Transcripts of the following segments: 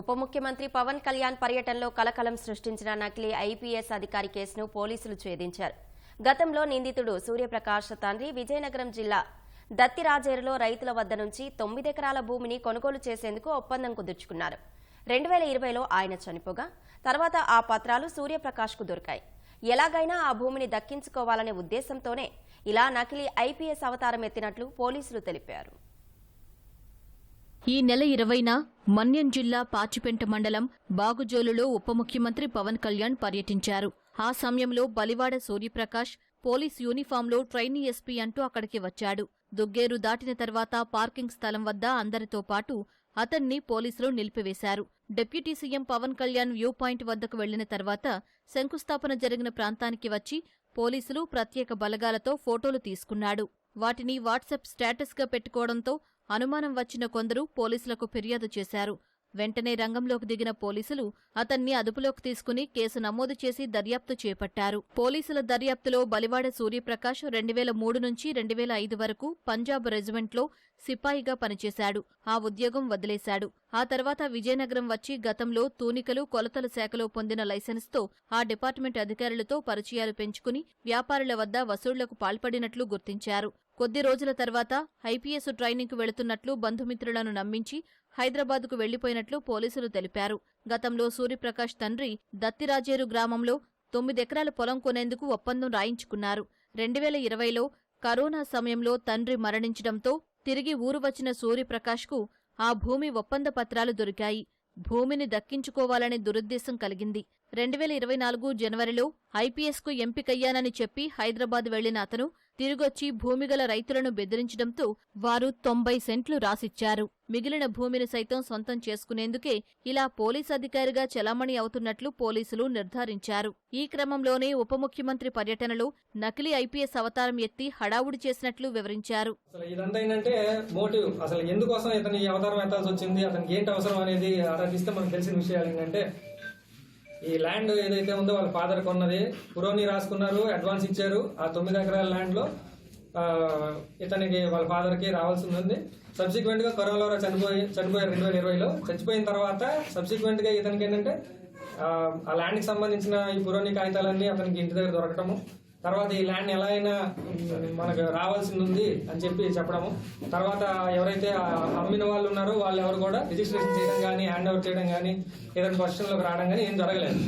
ఉప ముఖ్యమంత్రి పవన్ కళ్యాణ్ పర్యటనలో కలకలం సృష్టించిన నకిలీ ఐపీఎస్ అధికారి కేసును పోలీసులు ఛేదించారు. గతంలో నిందితుడు సూర్యప్రకాష్ తండ్రి విజయనగరం జిల్లా దత్తిరాజేరులో రైతుల వద్ద నుంచి తొమ్మిదెకరాల భూమిని కొనుగోలు చేసేందుకు ఒప్పందం కుదుర్చుకున్నారు. రెండు వేల ఇరవైలో ఆయన చనిపోగా తర్వాత ఆ పత్రాలు సూర్యప్రకాష్కు దొరికాయి. ఎలాగైనా ఆ భూమిని దక్కించుకోవాలనే ఉద్దేశంతోనే ఇలా నకిలీ ఐపీఎస్ అవతారం ఎత్తినట్లు పోలీసులు తెలిపారు. ఈ నెల ఇరవైన మన్యం జిల్లా పాచిపెంట మండలం బాగుజోలులో ఉప ముఖ్యమంత్రి పవన్ కళ్యాణ్ పర్యటించారు. ఆ సమయంలో బలివాడ సూర్యప్రకాష్ పోలీస్ యూనిఫాంలో ట్రైనీ ఎస్పీ అంటూ అక్కడికి వచ్చాడు. దుగ్గేరు దాటిన తర్వాత పార్కింగ్ స్థలం వద్ద అందరితో పాటు అతన్ని పోలీసులు నిలిపివేశారు. Deputy CM Pawan Kalyan view point వద్దకు వెళ్ళిన తర్వాత శంకుస్థాపన జరిగిన ప్రాంతానికి వచ్చి పోలీసులు ప్రత్యేక బలగాలతో ఫోటోలు తీసుకున్నాడు. వాటిని వాట్సాప్ స్టేటస్గా పెట్టుకోవడంతో అనుమానం వచ్చిన కొందరు పోలీసులకు ఫిర్యాదు చేశారు. వెంటనే రంగంలోకి దిగిన పోలీసులు అతన్ని అదుపులోకి తీసుకుని కేసు నమోదు చేసి దర్యాప్తు చేపట్టారు. పోలీసుల దర్యాప్తులో బలివాడ సూర్యప్రకాష్ రెండు వేల మూడు నుంచి రెండు వేల ఐదు వరకు పంజాబ్ రెజిమెంట్లో సిపాయిగా పనిచేశాడు. ఆ ఉద్యోగం వదిలేశాడు. ఆ తర్వాత విజయనగరం వచ్చి గతంలో తూనికలు కొలతల శాఖలో పొందిన లైసెన్స్తో ఆ డిపార్ట్మెంట్ అధికారులతో పరిచయాలు పెంచుకుని వ్యాపారుల వద్ద వసూళ్ళకు పాల్పడినట్లు గుర్తించారు. కొద్ది రోజుల తర్వాత ఐపీఎస్ ట్రైనింగ్కు వెళుతున్నట్లు బంధుమిత్రులను నమ్మించి హైదరాబాద్కు వెళ్ళిపోయినట్లు పోలీసులు తెలిపారు. గతంలో సూర్యప్రకాష్ తండ్రి దత్తిరాజేరు గ్రామంలో తొమ్మిదెకరాల పొలం కొనేందుకు ఒప్పందం రాయించుకున్నారు. రెండు వేల ఇరవైలో కరోనా సమయంలో తండ్రి మరణించడంతో తిరిగి ఊరు వచ్చిన సూర్యప్రకాష్కు ఆ భూమి ఒప్పంద పత్రాలు దొరికాయి. భూమిని దక్కించుకోవాలనే దురుద్దేశం కలిగింది. రెండు వేల ఇరవై నాలుగు జనవరిలో ఐపీఎస్కు ఎంపికయ్యానని చెప్పి హైదరాబాద్ వెళ్ళిన అతను తిరిగొచ్చి భూమిగల రైతులను బెదిరించడంతో వారు తొంభై సెంట్లు రాసిచ్చారు. మిగిలిన భూమిని సైతం సొంతం చేసుకునేందుకే ఇలా పోలీస్ అధికారిగా చెలామణి అవుతున్నట్లు పోలీసులు నిర్ధారించారు. ఈ క్రమంలోనే ఉప ముఖ్యమంత్రి పర్యటనలో నకిలీ ఐపీఎస్ అవతారం ఎత్తి హడావుడి చేసినట్లు వివరించారు. ఇదంతా మోటివ్. అసలు ఎందుకోసం ఇతని అవతారం ఎత్తాల్సి వచ్చింది? అతనికి ఏంటి అవసరం అనేది ఆరాధిస్తే మనకు తెలిసిన విషయాలు ఏంటంటే ఈ ల్యాండ్ ఏదైతే ఉందో వాళ్ళ ఫాదర్ కొన్నది పురోని రాసుకున్నారు అడ్వాన్స్ ఇచ్చారు ఆ తొమ్మిది ఎకరాల ల్యాండ్లో ఇతనికి వాళ్ళ ఫాదర్కి రావాల్సి ఉంది. సబ్సిక్వెంట్గా కరోనాలో చనిపోయి చనిపోయారు రెండు వేల ఇరవైలో. చచ్చిపోయిన తర్వాత సబ్సిక్వెంట్గా ఇతనికి ఏంటంటే ఆ, ఆ ల్యాండ్కి సంబంధించిన ఈ పురోని కాగితాలన్నీ అతనికి ఇంటి దగ్గర దొరకటము తర్వాత ఈ ల్యాండ్ ఎలా అయినా మనకు రావాల్సింది ఉంది అని చెప్పి చెప్పడము. తర్వాత ఎవరైతే అమ్మిన వాళ్ళు ఉన్నారో వాళ్ళు ఎవరు కూడా రిజిస్ట్రేషన్ చేయడం కానీ హ్యాండ్ ఓవర్ చేయడం కానీ ఏదైనా పొజిషన్లోకి రావడం కానీ ఏం జరగలేదు.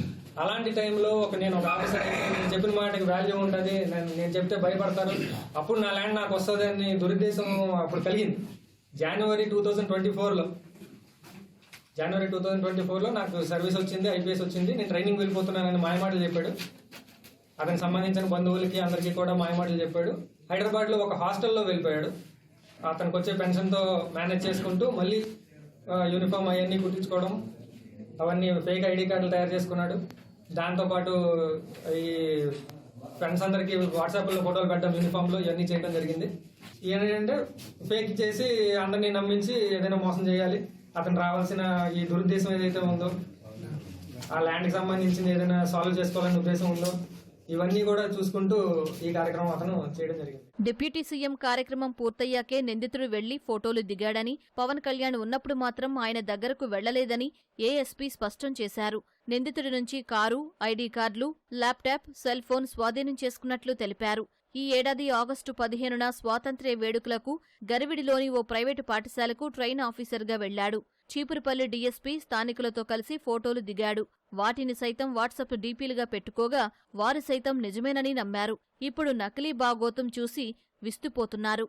అలాంటి టైంలో ఒక నేను ఒక ఆఫీసర్ అయితే నేను చెప్పిన మాటకి వాల్యూ ఉంటుంది నేను నేను చెప్తే భయపడతారు. అప్పుడు నా ల్యాండ్ నాకు వస్తుంది అని దురుద్దేశం అప్పుడు కలిగింది. జనవరి టూ థౌజండ్ ట్వంటీ ఫోర్లో జనవరి టూ థౌజండ్ ట్వంటీ ఫోర్లో నాకు సర్వీస్ వచ్చింది ఐపీఎస్ వచ్చింది నేను ట్రైనింగ్ వెళ్ళిపోతున్నానని మాయమాటలు చెప్పాడు. అతనికి సంబంధించిన బంధువులకి అందరికీ కూడా మాయమాటలు చెప్పాడు. హైదరాబాద్లో ఒక హాస్టల్లో వెళ్ళిపోయాడు. అతనికి వచ్చే పెన్షన్తో మేనేజ్ చేసుకుంటూ మళ్ళీ యూనిఫామ్ అవన్నీ కుట్టించుకోవడం అవన్నీ ఫేక్ ఐడి కార్డులు తయారు చేసుకున్నాడు. దాంతోపాటు ఈ ఫ్రెండ్స్ అందరికీ వాట్సాప్లో ఫోటోలు పెట్టడం యూనిఫామ్లో ఇవన్నీ చేయడం జరిగింది. ఏంటంటే ఫేక్ చేసి అందరినీ నమ్మించి ఏదైనా మోసం చేయాలి. అతను రావాల్సిన ఈ దురుద్దేశం ఏదైతే ఉందో ఆ ల్యాండ్కి సంబంధించిన ఏదైనా సాల్వ్ చేసుకోవాలనే ఉద్దేశం ఉందో ఇవన్నీ కూడా చూసుకుంటూ ఈ కార్యక్రమం అతను చేయడం జరిగింది. డిప్యూటీ సీఎం కార్యక్రమం పూర్తయ్యాకే నిందితుడు వెళ్ళి ఫోటోలు దిగాడని పవన్ కళ్యాణ్ ఉన్నప్పుడు మాత్రం ఆయన దగ్గరకు వెళ్ళలేదని ఏఎస్పీ స్పష్టం చేశారు. నిందితుడి నుంచి కారు ఐడీ కార్డులు ల్యాప్టాప్ సెల్ ఫోన్ స్వాధీనం చేసుకున్నట్లు తెలిపారు. ఈ ఏడాది ఆగస్టు పదిహేనున స్వాతంత్ర్య వేడుకలకు గరివిడిలోని ఓ ప్రైవేటు పాఠశాలకు ట్రైన్ ఆఫీసర్గా వెళ్ళాడు చీపురుపల్లి డీఎస్పీ స్థానికులతో కలిసి ఫోటోలు దిగాడు. వాటిని సైతం వాట్సాప్ డీపీలుగా పెట్టుకోగా వారు సైతం నిజమేనని నమ్మారు. ఇప్పుడు నకిలీ బాగోతం చూసి విస్తుపోతున్నారు.